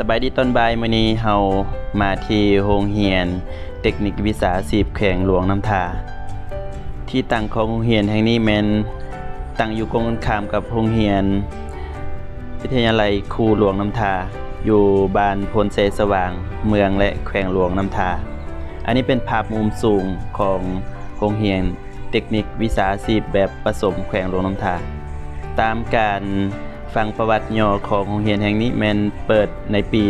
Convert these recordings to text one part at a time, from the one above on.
สบายดีต้นบายมื้อนี้เฮามาที่โรงเรียน เทคนิควิสาชีพแขวงหลวงน้ำทา ที่ตั้งของโรงเรียนแห่งนี้แม่นตั้งอยู่ตรงกันข้ามกับโรงเรียน วิทยาลัยครูหลวงน้ำทา อยู่บ้านพลเสสว่าง เมืองและแขวงหลวงน้ำทา อันนี้เป็นภาพมุมสูงของโรงเรียน เทคนิควิสาชีพแบบผสมแขวงหลวงน้ำทา ตามการ ฟังประวัติย่อของโรงเรียนแห่งนี้แมนเปิดในปี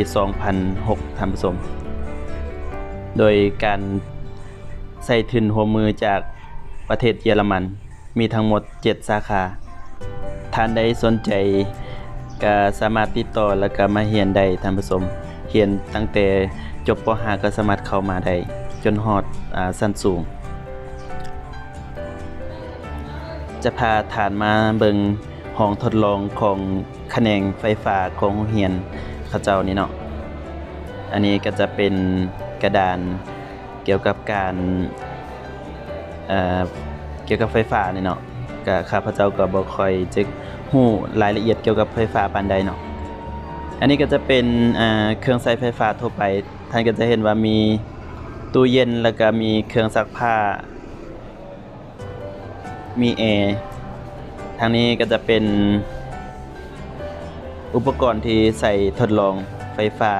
2006ท่านผู้ชม โดยการใส่ทุนหัวมือจากประเทศเยอรมัน มีทั้งหมด 7 สาขา ท่านใดสนใจก็สามารถติดต่อแล้วก็มาเรียนได้ท่านผู้ชมเรียนตั้งแต่จบป .5 ก็สามารถเข้ามาได้จนฮอดอ่าสั้นสูง จะพาฐานมาเบิง ห้องทดลองของแขนงไฟฟ้าของโรงเรียนเขาเจ้านี่เนาะอันนี้ก็จะเป็นกระดานเกี่ยวกับการเอ่อเกี่ยวกับไฟฟ้านี่เนาะก็ข้าพเจ้าก็บ่ค่อยจะฮู้รายละเอียดเกี่ยวกับไฟฟ้าปานใดเนาะอันนี้ก็จะเป็นอ่าเครื่องใช้ไฟฟ้าทั่วไป ท่านก็จะเห็นว่ามีตู้เย็นแล้วก็มีเครื่องซักผ้า มีแอร์ ทางนี้ก็จะเป็น อุปกรณ์ที่ใส่ทดลองไฟฟ้า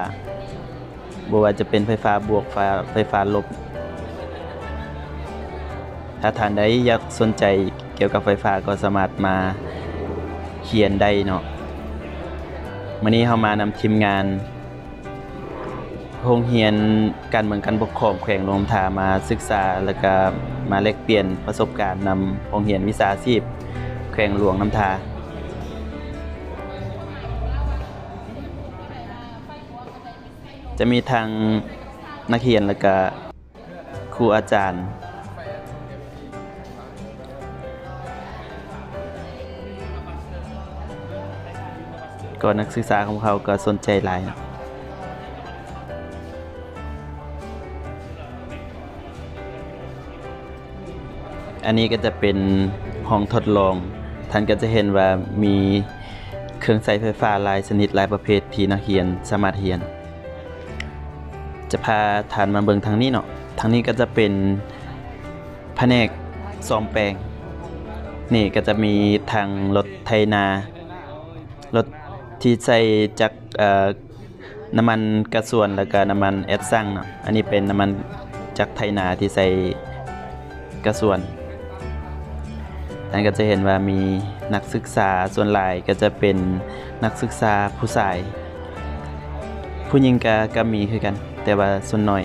บว่าจะเป็นไฟฟ้าบวกไฟไฟฟ้าลบ ถ้าท่านใดอยากสนใจเกี่ยวกับไฟฟ้าก็สามารถมาเขียนได้เนาะมื้อนี้เฮามานำทีมงานโรงเรียนการเมืองการปกครองแขวงหลวงทามาศึกษาแล้วก็มาแลกเปลี่ยนประสบการณ์นำโรงเรียนวิชาชีพ ขวงหลวงน้ำทา จะมีทางนักเรียนแล้วก็ครูอาจารย์ ก็นักศึกษาของเขาก็สนใจหลายอันนี้ก็จะเป็นห้องทดลอง ท่านก็จะเห็นว่ามีเครื่องใช้ไฟฟ้าหลายชนิดหลายประเภทที่นักเรียนสามารถเรียน จะพาท่านมาเบิ่งทางนี้เนาะทางนี้ก็จะเป็นแผนกซ่อมแปลง นี่ก็จะมีทางรถไถนารถที่ใช้จากเอ่อน้ำมันกระส่วนแล้วก็น้ำมันแอดซังเนาะอันนี้เป็นน้ำมันจากไถนาที่ใส่กระส่วน ท่านก็จะเห็นว่ามีนักศึกษาส่วนหลายก็จะเป็นนักศึกษาผู้ชาย ผู้หญิงก็ก็มีคือกัน แต่ว่าส่วนน้อย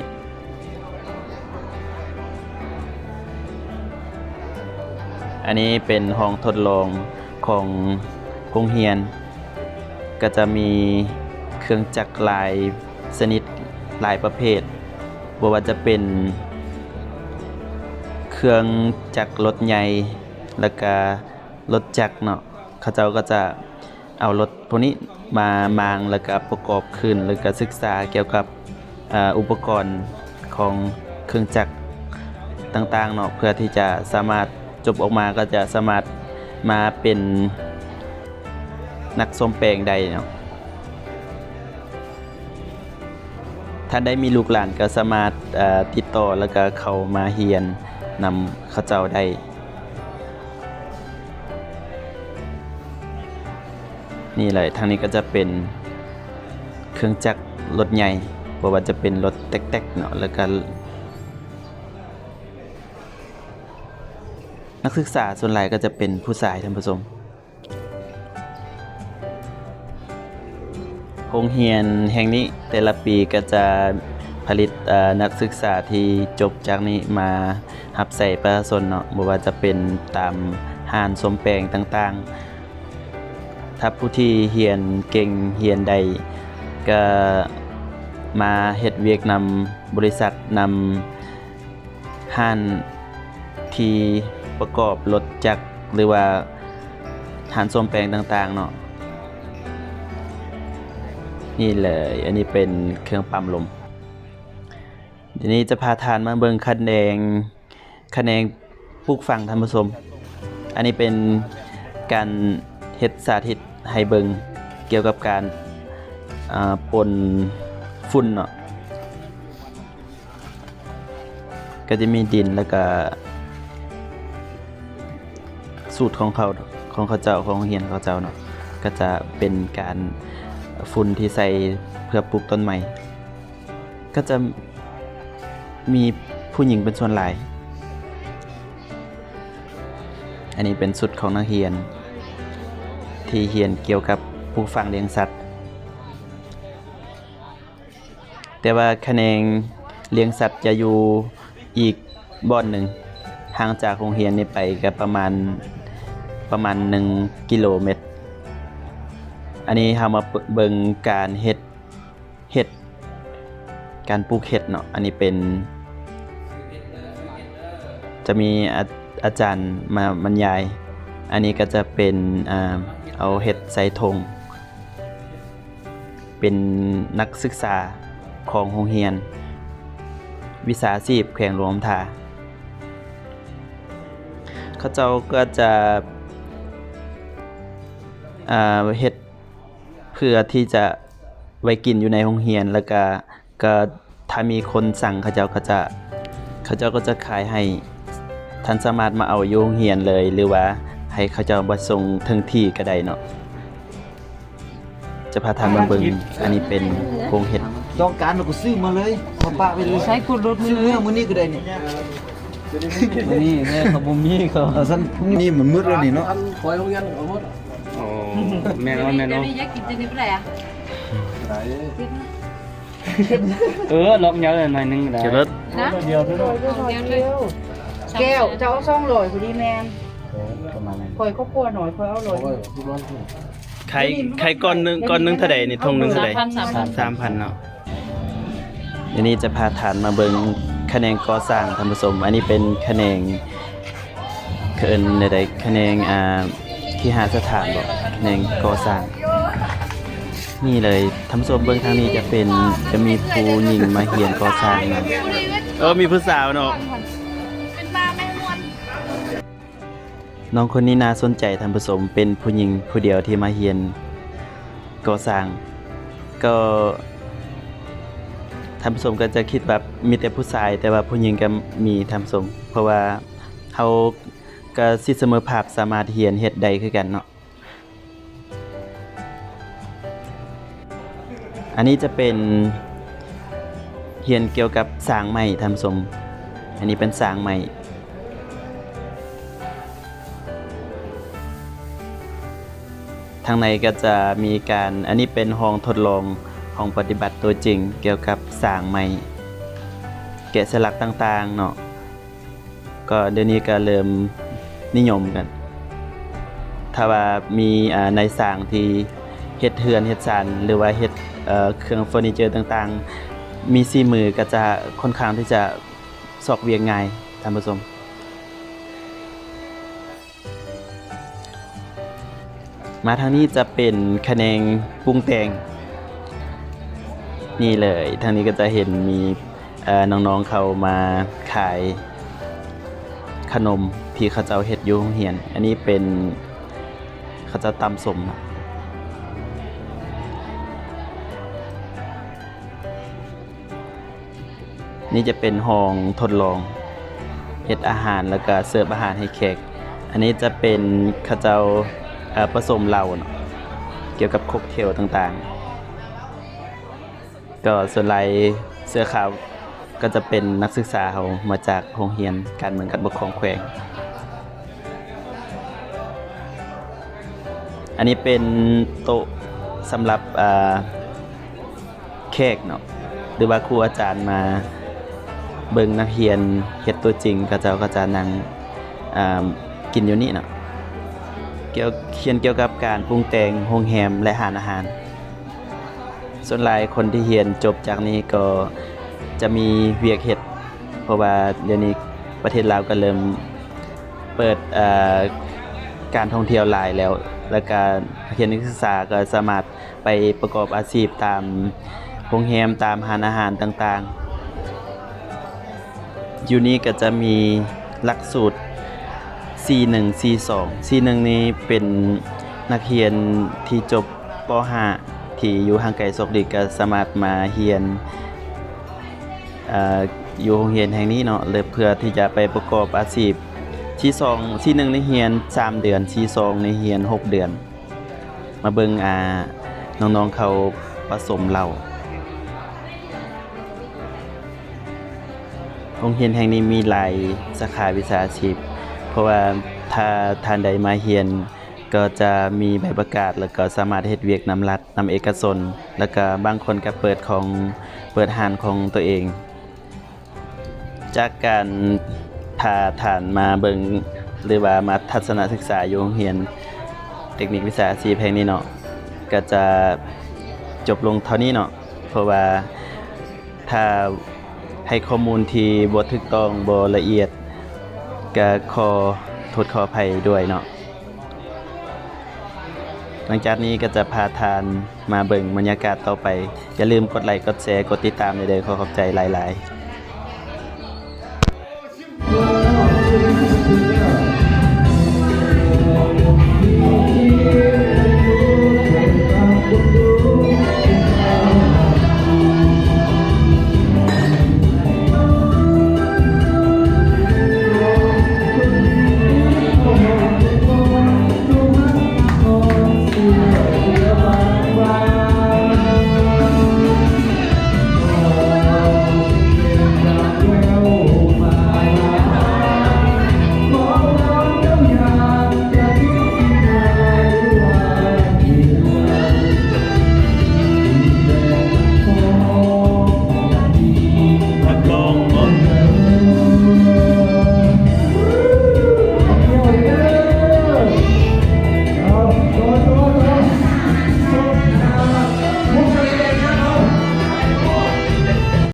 อันนี้เป็นห้องทดลองของโรงเรียน ก็จะมีเครื่องจักรหลายชนิดหลายประเภทบ่ว่าจะเป็น เครื่องจักรรถใหญ่ แล้วก็รถจักรเนาะเขาเจ้าก็จะเอารถพวกนี้มามางแล้วก็ประกอบขึ้นแล้วก็ศึกษาเกี่ยวกับอ,อุปกรณ์ของเครื่องจักรต่างๆเนาะเพื่อที่จะสามารถจบออกมาก็จะสามารถมาเป็นนักส้มแปลงได้เนาะถ้าได้มีลูกหลานก็สามารถติดต่อแล้วก็เขามาเฮียนนำเขาเจ้าได้ นี่เลยทางนี้ก็จะเป็นเครื่องจักรรถใหญ่บ่ว่าจะเป็นรถเต็กๆเนาะแล้วก็นักศึกษาส่วนใหญ่ก็จะเป็นผู้ชายท่านผู้ชมโรงเรียนแห่งนี้แต่ละปีก็จะผลิตนักศึกษาที่จบจากนี้มาหับใส่ประชาชนเนาะบ่ว่าจะเป็นตามห้านสมแปลงต่างๆ ถ้าผู้ที่เฮียนเก่งเฮียนใด ก็มาเฮ็ดเวียกนำบริษัทนำห้านที่ประกอบรถจักรหรือว่าหานส้มแปลงต่างๆเนาะนี่เลย อันนี้เป็นเครื่องปั๊มลมทีนี้จะพาทานมาเบิงคะแนงคะแนงปลูกฝังท่านผู้ชมอันนี้เป็นการเฮ็ดสาธิต ให้เบิงเกี่ยวกับการปนฝุ่นเนาะก็จะมีดินแล้วก็สูตรของเขาของเขาเจ้าของเรียนเขาเจ้าเนาะก็จะเป็นการฝุ่นที่ใส่เพื่อปลูกต้นใหม่ก็จะมีผู้หญิงเป็นส่วนหลาย อันนี้เป็นสุดของนักเรียน ที่เรียนเกี่ยวกับปลูกฝังเลี้ยงสัตว์ แต่ว่าคะแนนเลี้ยงสัตว์จะอยู่อีกบ่อนหนึ่งห่างจากโรงเรียนนี่ไปก็ประมาณประมาณ 1 กิโลเมตร อันนี้เรามาเบิ่งการเฮ็ดเฮ็ดการปลูกเห็ดเนาะ อันนี้เป็น จะมีอาอาจารย์มาบรรยาย อันนี้ก็จะเป็นอเอาเห็ดใส่ธงเป็นนักศึกษาของโรงเรียน วิสาชีพแขวงหลวงทาเขาเจ้าก็จะอ่าเฮ็ดเพื่อที่จะไว้กินอยู่ในโรงเรียนแล้วก็ก็ถ้ามีคนสั่งเขาเจ้าก็จะเขาเจ้าก็จะขายให้ท่านสามารถมาเอาอยู่โรงเรียนเลยหรือว่า ให้เขาเจ้ามาส่งถึงที่ก็ได้เนาะจะพาทานมาเบิ่งอันนี้เป็นโครงเห็ดต้องการเราก็ซื้อมาเลยมาปะไปเลยใช้กุดรถมืซื้ออเมื่อมื้อนี้ก็ได้นี่นี่แม่เขาบ่มีเขาเอาซั่นนี่มันมืดแล้วนี่เนาะคอยโรงเรียนเอาหมดโอ้แม่นอนแม่นอนอยากกินจะนี่เป็นไรอะเออล็อกยาวเลยหน่อยนึงก็ได้เกี่ยวรถนะเดียวเท่านั้นเดียวเลยแก้วจะเอาซ่องลอยพอดีแมนประมาณนั้น คอยก็กลัวหน่อยคอยเอาลอยโอ้ยที่บ้านที่ไข่ไข่ก้อนหนึงก้อนหนึงเท่าใดนี่ทงหนึงเท่าสามใดพันสามพันสามพันเนาะเดี๋ยวนี้จะพาฐานมาเบิงคะแนนก่อสร้างท่านผู้ชมอันนี้เป็นคะแนนเคินใดๆคะแนนอ่าที่หาสถานบอกคะแนนก่อสร้าง นี่เลยท่านผู้ชมเบื้องทางนี้จะเป็นจะมีผู้หญิงมาเฮียนก่อสร้างนะเออมีผู้สาวเนาะ น้องคนนี้น่าสนใจท่านผู้ชมเป็นผู้หญิงผู้เดียวที่มาเฮียนก่อสร้างก็ท่านผู้ชมก็จะคิดแบบมีแต่ผู้ชาย แต่ว่าผู้หญิงก็มีท่านผู้ชมเพราะว่าเขาก็สิเสมอภาพสามารถเฮียนเฮ็ดใดคือกันเนาะอันนี้จะเป็นเฮียนเกี่ยวกับสางไม้ท่านผู้ชมอันนี้เป็นสางไม้ ทางในก็จะมีการอันนี้เป็นห้องทดลองห้องปฏิบัติตัวจริง เกี่ยวกับสางไม้แกะสลักต่างๆเนาะก็เดี๋ยวนี้ก็เริ่มนิยมกัน ถ้าว่ามีในสางที่เฮ็ดเฮือนเฮ็ดซานหรือว่าเฮ็ดเเครื่องเฟอร์นิเจอร์ต่างๆ มีสีมือก็จะค่อนข้างที่จะสอกเวียงง่ายท่านผู้ชม มาทางนี้จะเป็นคะแนนปรุงแต่งนี่เลย ทางนี้ก็จะเห็นมีน้องๆเขามาขายขนมที่เขาเจ้าเฮ็ดยูเรียน อันนี้เป็นเขาเจะตำสม นี่จะเป็นห้องทดลองเฮ็ดอาหารแล้วก็เสิร์ฟอาหารให้แขก อันนี้จะเป็นเขาเจ้า ผสมเหล้าเนาะเกี่ยวกับค็อกเทลต่างๆ ก็ส่วนรายเสื้อขาวก็จะเป็นนักศึกษาเขามาจากโรงเรียนการเมืองการปกครองแขวง อันนี้เป็นโต๊ะสำหรับแขกเนาะหรือว่าครูอาจารย์มาเบิ่งนักเรียนเฮ็ดตัวจริงก็เจ้าก็จะนั่งกินอยู่นี่เนาะ เกี่ยวเขียนเกี่ยวกับการปรุงแต่งโรงแรมและหารอาหาร ส่วนหลายคนที่เรียนจบจากนี้ก็จะมีเวียกเฮ็ดเพราะว่าเดี๋ยวนี้ประเทศลาวก็เริ่มเปิดการท่องเที่ยวหลายแล้ว และการเรียนนักศึกษาก็สามารถไปประกอบอาชีพตามโรงแรมตามร้านอาหารต่างๆ อยู่นี่ก็จะมีหลักสูตร C1 C2 C1 นี้เป็นนักเรียนที่จบป .5 ที่อยู่ห่างไกลศกดีก็สามารถมาเรียนออยู่โรงเรียนแห่งนี้เนาะเลยเพื่อที่จะไปประกอบอาชีพที่สองที่หนึ่งในเรียน3เดือนที่สองในเรียน6เดือน มาเบิงอาน้องๆเขาผสมเราโรงเรียนแห่งนี้มีหลายสาขาวิชาชีพ เพราะว่าถ้าท่านใดมาเรียน ก็จะมีใบประกาศ แล้วก็สามารถเฮ็ดเวียกนำรัฐนำเอกชนแล้วก็บางคนก็เปิดของเปิดหานของตัวเอง จากการพาฐานมาเบิงหรือว่ามาทัศนศึกษาอยู่โรงเรียน เทคนิควิชาชีพแห่งนี้เนาะก็จะจบลงเท่านี้เนาะเพราะว่าถ้าให้ข้อมูลที่บ่ถูกต้องบ่ละเอียด ก็ขอโทษขออภัยด้วยเนาะหลังจากนี้ก็จะพาทานมาเบิ่งบรรยากาศต่อไป อย่าลืมกดไลค์กดแชร์กดติดตามเด้อขอขอบใจหลาย ๆ